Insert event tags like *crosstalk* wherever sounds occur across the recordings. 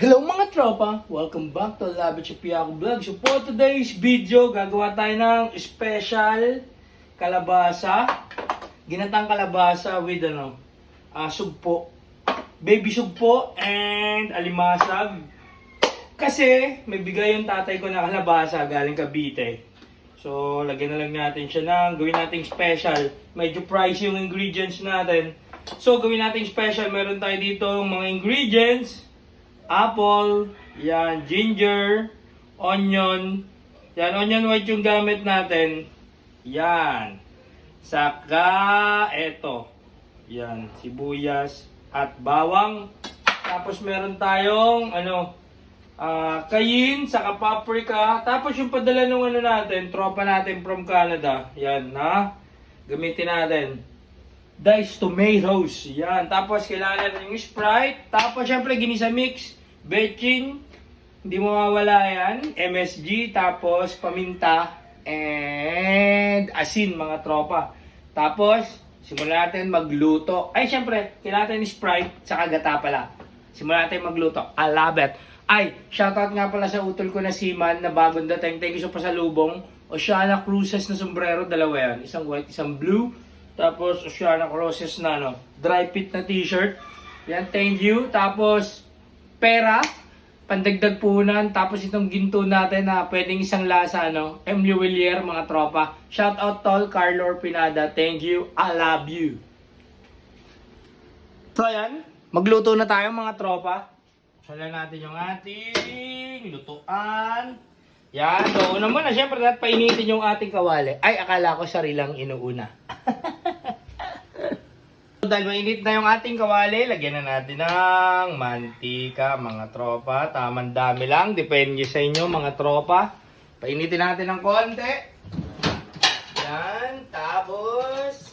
Hello mga tropa! Welcome back to Labit Chupiako Vlog. So for today's video, gagawa tayo ng special kalabasa. Ginatang kalabasa with ano, ah, sugpo. Baby sugpo and alimasag. Kasi may bigay yung tatay ko na kalabasa galing Cavite. So, lagyan na lang natin siya ng gawin nating special. Medyo pricey yung ingredients natin. So, gawin nating special. Meron tayo dito mga ingredients. Apple, yan, ginger, onion. Yan, onion white yung gamit natin. Yan. Saka, eto. Yan, sibuyas at bawang. Tapos meron tayong, ano, ah kayin, saka paprika. Tapos yung padala ng ano natin, tropa natin from Canada. Yan, na. Gamitin natin. Diced tomatoes. Yan. Tapos kailangan natin yung Sprite. Tapos syempre ginisa mix. Betchin. Hindi mo mawala yan. MSG. Tapos paminta. And asin mga tropa. Tapos simulan natin magluto. Ay syempre, kailangan natin Sprite. Saka gata pala. Simulan natin magluto. I love it. Ay, shoutout nga pala sa utol ko na si Man na bagong dating. Thank you sa pasalubong. Oceana Cruises na sombrero, dalawa yan. Isang white, isang blue. Tapos Oceana Cruises na ano, dry fit na t-shirt. Yan, thank you. Tapos pera, pandagdag puhunan. Tapos itong ginto natin na pwedeng isang lasa, ano, M. Willier, mga tropa. Shoutout tol, Carlo Pinada. Thank you. I love you. So ayan, magluto na tayo mga tropa. Sala natin yung ating lutuan. Yan, so una muna, syempre dapat painitin yung ating kawali. Ay, akala ko sarilang inuuna. *laughs* so, dahil mainit na yung ating kawali, lagyan na natin ng mantika, mga tropa. Tamang dami lang, depende sa inyo, mga tropa. Painitin natin ng konti. Yan, tapos...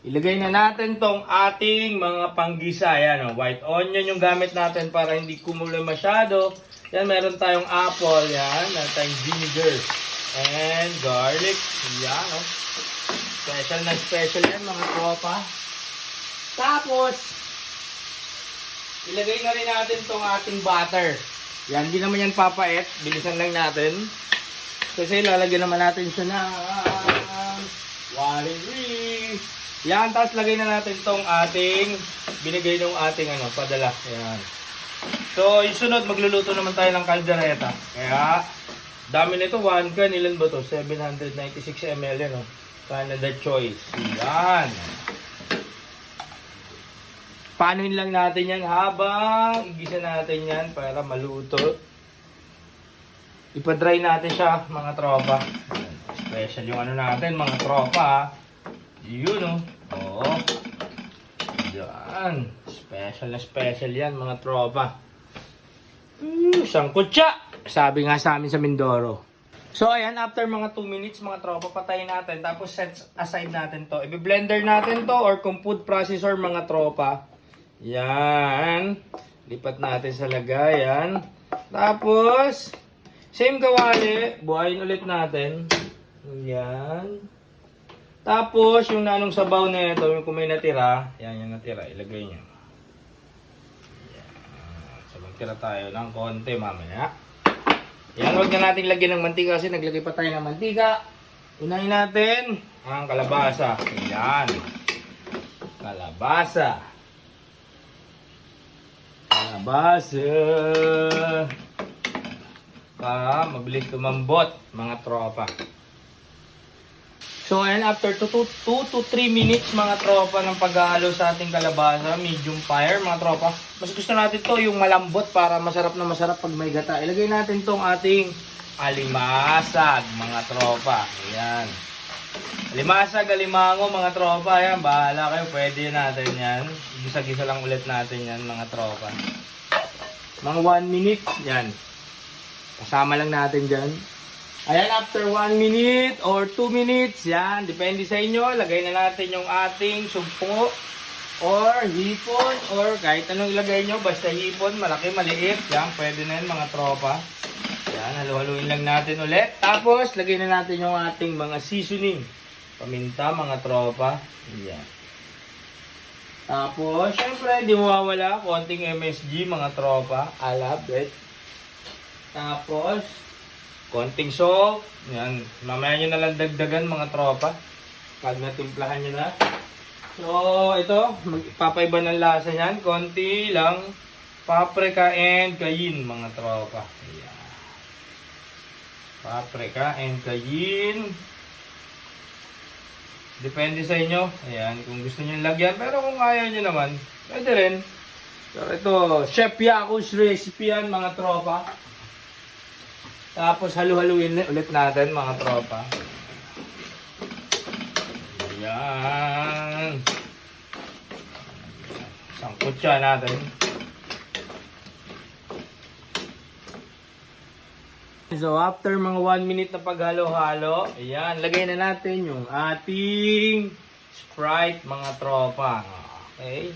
Ilagay na natin tong ating mga panggisa. Yan, oh, white onion yung gamit natin para hindi kumulo masyado. Yan, meron tayong apple. Yan, meron tayong ginger. And garlic. Yan, oh. Special na special yan, mga tropa. Tapos, ilagay na rin natin tong ating butter. Yan, hindi naman yan papait. Bilisan lang natin. Kasi lalagyan naman natin siya waring grease. Yan, tapos lagay na natin tong ating binigay ng ating ano, padala. Yan. So, yung sunod, magluluto naman tayo ng kaldereta. Kaya, dami nito. One can, ilan ba to? 796 ml yan, oh. Canada Choice. Yan. Paanoin lang natin yan habang igisa natin yan para maluto. Ipa-dry natin siya, mga tropa. Special yung ano natin, mga tropa. Yun, oh. Oo. Yan. Special na special yan, mga tropa. Mm, sangkutsa! Sabi nga sa amin sa Mindoro. So, ayan, after mga 2 minutes, mga tropa, patayin natin. Tapos, set aside natin to. Ibi-blender natin to or kung food processor, mga tropa. Yan. Lipat natin sa lagayan. Tapos, same kawali. Buhayin ulit natin. Yan. Tapos, yung nanong sabaw na ito, yung kung may natira, yan yung natira, ilagay nyo. Yan. So, magtira tayo ng konti mamaya. Yan, huwag na natin lagyan ng mantika kasi naglagay pa tayo ng mantika. Unahin natin ang kalabasa. Yan. Kalabasa. Kalabasa. Pa, mabilis tumambot, mga tropa. So, ayan, after 2 to, 2 to 3 minutes, mga tropa, ng paghahalo sa ating kalabasa, medium fire, mga tropa. Mas gusto natin to yung malambot para masarap na masarap pag may gata. Ilagay natin tong ating alimasag, mga tropa. Ayan. Alimasag, alimango, mga tropa. Ayan, bahala kayo. Pwede natin yan. Gisa-gisa lang ulit natin yan, mga tropa. Mga 1 minute, yan. Kasama lang natin dyan. Ayan, after 1 minute or 2 minutes, yan, depende sa inyo, lagay na natin yung ating sumpo or hipon or kahit anong ilagay nyo, basta hipon, malaki, maliit, yan, pwede na yun mga tropa. Yan, halu-haluin lang natin ulit. Tapos, lagay na natin yung ating mga seasoning. Paminta, mga tropa. Yan. Tapos, syempre, di mawawala, konting MSG, mga tropa. Love it. Tapos, konting salt. Yan. Mamaya nyo na lang dagdagan, mga tropa. Pag natimplahan nyo na. So, ito, magpapaiba ng lasa niyan. Konti lang. Paprika and cayenne, mga tropa. Ayan. Paprika and cayenne. Depende sa inyo. Ayan, kung gusto niyo lagyan. Pero kung ayaw niyo naman, pwede rin. So, ito, Chef Yaku's recipe yan, mga tropa. Tapos, halu-haluin ulit natin, mga tropa. Ayan. Sangkot siya natin. So after mga 1 minute na paghalo-halo, ayan, lagay na natin yung ating Sprite mga tropa. Okay?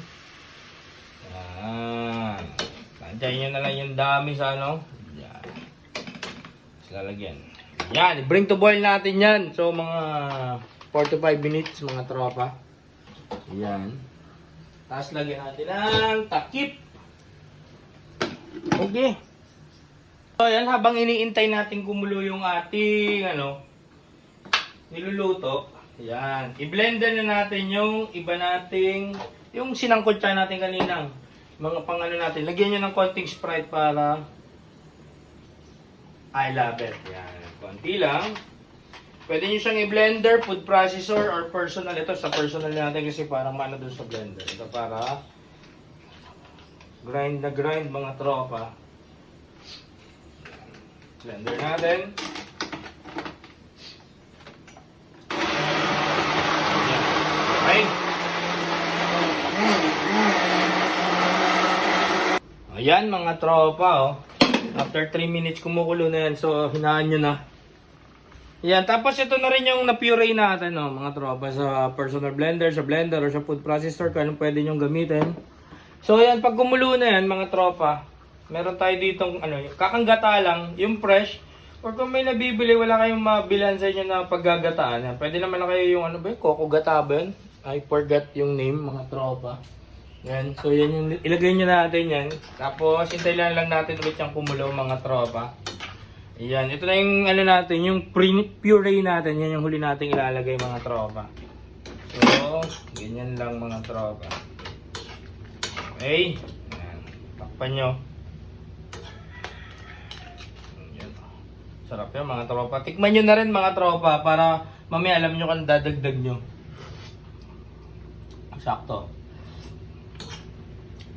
Ayan. Nandiyan nyo na lang yung dami sa ano. Lalagyan. Ayan, bring to boil natin yan. So mga 4 to 5 minutes mga tropa. Ayan. Tapos lagyan natin ng takip. Okay. So, yan, habang iniintay natin kumulo yung ating, ano, niluluto, yan, i-blender na natin yung iba nating, yung sinangkot natin kaninang, mga pang ano natin, lagyan nyo ng konting Sprite para, I love it, yan, konti lang, pwede nyo siyang i-blender, food processor, or personal, ito sa personal natin kasi parang maano dun sa blender, ito para, grind na grind mga tropa, Blender natin. Okay. Ayan mga tropa oh. After 3 minutes kumukulo na yan. So hinaan nyo na. Ayan. Tapos ito na rin yung na-puree natin oh, mga tropa. Sa personal blender, sa blender, or sa food processor. Kung anong pwede nyo gamitin. So ayan. Pag kumulo na yan mga tropa. Meron tayo ditong ano, kakanggata lang, yung fresh. Or kung may nabibili, wala kayong mabilan sa inyo na paggagataan. Yan. Pwede naman lang kayo yung ano ba yun, Coco Gata ba yun? I forgot yung name, mga tropa. Yan. So yan yung ilagay nyo natin yan. Tapos hintay lang lang natin ulit yung kumulo mga tropa. Yan. Ito na yung ano natin, yung puree natin. Yan yung huli nating ilalagay mga tropa. So, ganyan lang mga tropa. Okay. Yan. Takpan nyo. Yan. Sarap yan mga tropa. Tikman nyo na rin mga tropa para mamaya alam nyo kung dadagdag nyo. Sakto.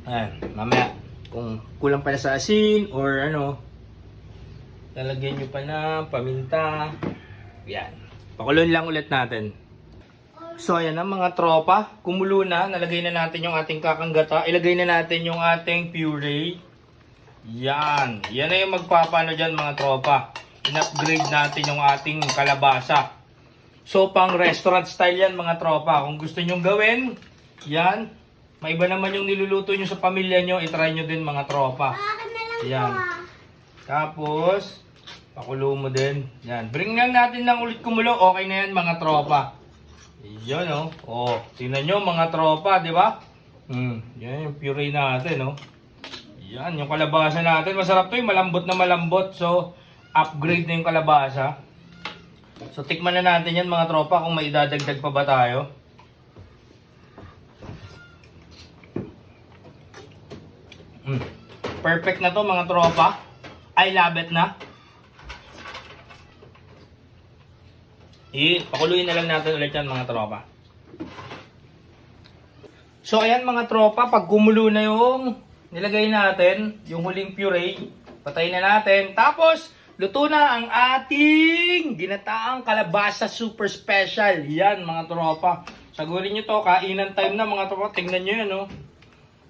Ayan, mamaya kung kulang pa na sa asin or ano, lalagyan nyo pa ng paminta. Yan. Pakulon lang ulit natin. So ayan na mga tropa, kumulo na, nalagay na natin yung ating kakanggata, ilagay na natin yung ating puree. Yan, yan na yung magpapano dyan mga tropa. In-upgrade natin yung ating kalabasa. So pang restaurant style yan mga tropa. Kung gusto nyong gawin, yan. Maiba naman yung niluluto nyo sa pamilya nyo, itry nyo din mga tropa. Yan. Tapos, pakulo mo din. Yan. Bring lang natin ng ulit kumulo. Okay na yan mga tropa. Yan oh. Oh, tingnan nyo mga tropa, di ba? Hmm, yan yung puree natin oh. Yan, yung kalabasa natin. Masarap to yung malambot na malambot. So, upgrade na yung kalabasa. So, tikman na natin yan mga tropa kung may idadagdag pa ba tayo. Mm. Perfect na to mga tropa. I love it na. I, pakuluin na lang natin ulit yan mga tropa. So ayan mga tropa, pag kumulo na yung nilagay natin, yung huling puree, patayin na natin. Tapos, luto na ang ating ginataang kalabasa super special. Yan mga tropa. Sagurin nyo to, kainan time na mga tropa. Tingnan nyo yan, oh.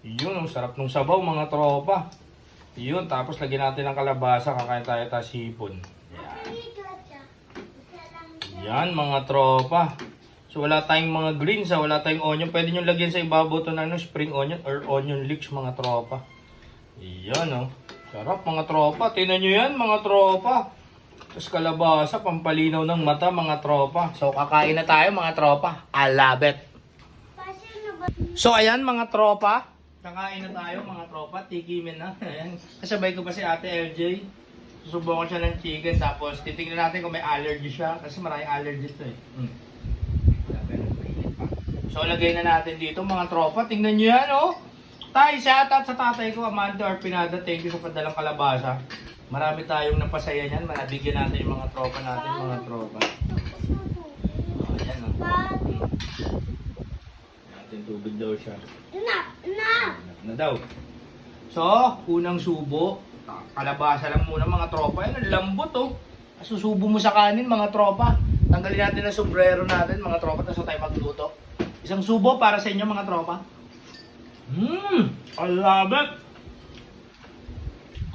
Yun, ang sarap ng sabaw mga tropa. Yun, tapos lagyan natin ng kalabasa, kakain tayo ta sipon. Yan mga tropa. So wala tayong mga greens, ah, wala tayong onion. Pwede nyo lagyan sa ibabaw to ng ano, spring onion or onion leeks mga tropa. Yan oh. Sarap mga tropa. Tingnan nyo yan mga tropa. Tapos kalabasa, pampalinaw ng mata mga tropa. So kakain na tayo mga tropa. I love it. Ba So ayan mga tropa, kakain na tayo mga tropa, tikimin na. Ayan. Kasabay ko pa si Ate LJ. Susubukan siya ng chicken tapos titingnan natin kung may allergy siya kasi maraming allergy ito eh. Hmm. So lagay na natin dito mga tropa, tingnan niyo yan oh. Tay, shout out sa tatay ko, Amanda Arpinada, thank you sa padalang kalabasa. Marami tayong napasaya niyan, manabigyan natin yung mga tropa natin, mga tropa. Oh, ayan oh. Natin tubig daw siya. Na, na. na daw. So, unang subo, kalabasa lang muna mga tropa. Yan, lambot oh. Susubo mo sa kanin mga tropa. Tanggalin natin ang sombrero natin mga tropa, tapos tayo magluto. Isang subo para sa inyo mga tropa. Mmm, I love it.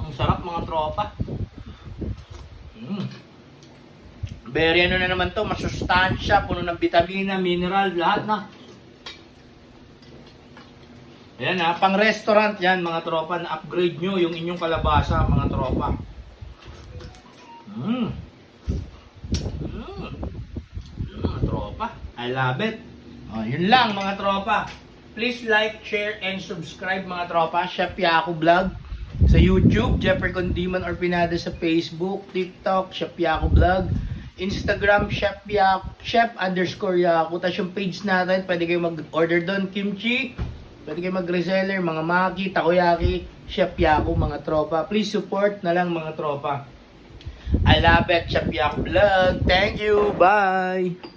Ang sarap mga tropa. Mmm. Very ano na naman to, masustansya, puno ng vitamina, mineral, lahat na. Ayan ha, pang restaurant yan mga tropa, na-upgrade nyo yung inyong kalabasa mga tropa. Mmm. Mmm. Mga tropa, I love it. Oh, yun lang mga tropa. Please like, share, and subscribe mga tropa. Chef Yaku Vlog sa YouTube, Jeffrey Condiman or Pinada sa Facebook, TikTok, Chef Yaku Vlog, Instagram, Chef Yaku, Chef underscore Yaku. Tapos yung page natin, pwede kayo mag-order doon, kimchi, Pwede kayo mag-reseller, mga maki, takoyaki, chef yaku, mga tropa. Please support na lang mga tropa. I love it, chef yaku vlog. Thank you. Bye.